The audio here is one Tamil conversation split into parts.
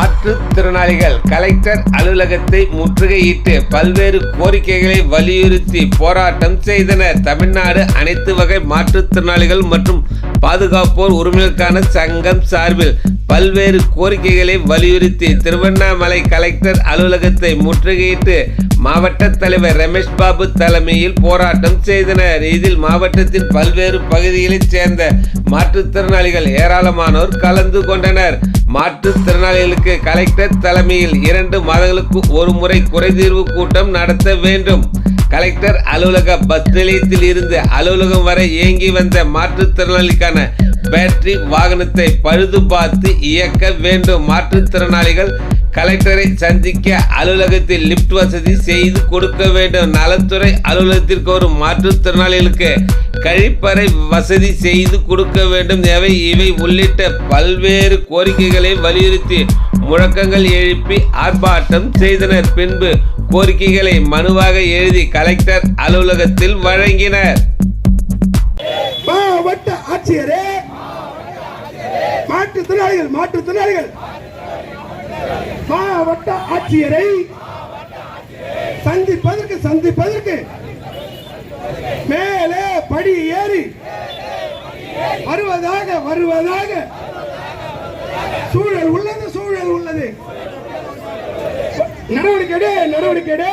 மாற்றுத்திறனாளிகள் கலெக்டர் அலுவலகத்தை முற்றுகையிட்டு பல்வேறு கோரிக்கைகளை வலியுறுத்தி போராட்டம் செய்தனர். தமிழ்நாடு அனைத்து வகை மாற்றுத்திறனாளிகள் மற்றும் பாதுகாப்போர் உரிமைகளுக்கான சங்கம் சார்பில் பல்வேறு கோரிக்கைகளை வலியுறுத்தி திருவண்ணாமலை கலெக்டர் அலுவலகத்தை முற்றுகையிட்டு மாவட்ட தலைவர் ரமேஷ் பாபு தலைமையில் போராட்டம் செய்தனர். இதில் மாவட்டத்தின் பல்வேறு பகுதிகளைச் சேர்ந்த மாற்றுத்திறனாளிகள் ஏராளமானோர் கலந்து கொண்டனர். மாற்றுத்திறனாளிகளுக்கு கலெக்டர் தலைமையில் இரண்டு மாதங்களுக்கு ஒரு முறை குறைதீர்வு கூட்டம் நடத்த வேண்டும். கலெக்டர் அலுவலக பஸ் நிலையத்தில் இருந்து அலுவலகம் வரை இயங்கி வந்த மாற்றுத்திறனாளிக்கான பேட்டரி வாகனத்தை பழுது பார்த்து இயக்க வேண்டும். மாற்றுத்திறனாளிகள் கலெக்டரை சந்திக்க அலுவலகத்தில் லிப்ட் வசதி செய்து கொடுக்க வேண்டும். நலத்துறை அலுவலகத்திற்கு ஒரு மாற்றுத்திறனாளிகளுக்கு கழிப்பறை வசதி செய்து கொடுக்க வேண்டும். எவை இவை உள்ளிட்ட பல்வேறு கோரிக்கைகளை வலியுறுத்தி முழக்கங்கள் எழுப்பி ஆர்ப்பாட்டம் செய்தனர். பின்பு கோரிக்கைகளை மனுவாக எழுதி கலெக்டர் அலுவலகத்தில் வழங்கினர். மாற்றுத்திறனாளிகள் மாற்றுத்திறனாளிகள் மாவட்ட ஆட்சியரை சந்திப்பதற்கு சந்திப்பதற்கு மேலே படி ஏறி வருவதாக வருவதாக சூழல் உள்ளது சூழல் உள்ளது. நடவடிக்கை நடவடிக்கை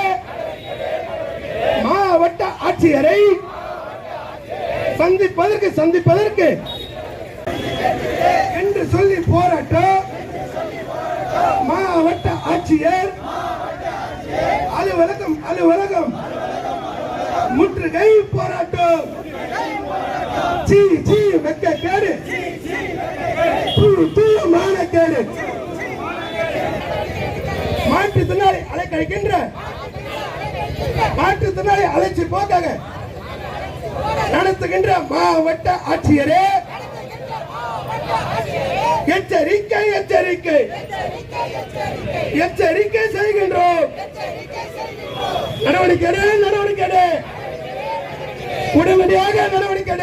மாவட்ட ஆட்சியரை சந்திப்பதற்கு சந்திப்பதற்கு என்று சொல்லி போராட்டம். மாவட்ட ஆட்சியர். அலுவலகம் அலுவலகம். முற்றுகை போராட்டம். சீ ஜி வெக்க கேடு. தூ தூ மானக்கேடு மாற்றுத்திறனாளி அலைக்கழிக்கின்ற. மாற்றுத்திறனாளி அழைச்சி போக்காக நடத்துகின்ற மாவட்ட ஆட்சியரே. எச்சரிக்கை எச்சரிக்கை எச்சரிக்கை. செய்கின்றோம். நடவடிக்கை நடவடிக்கை. உடனடியாக நடவடிக்கை.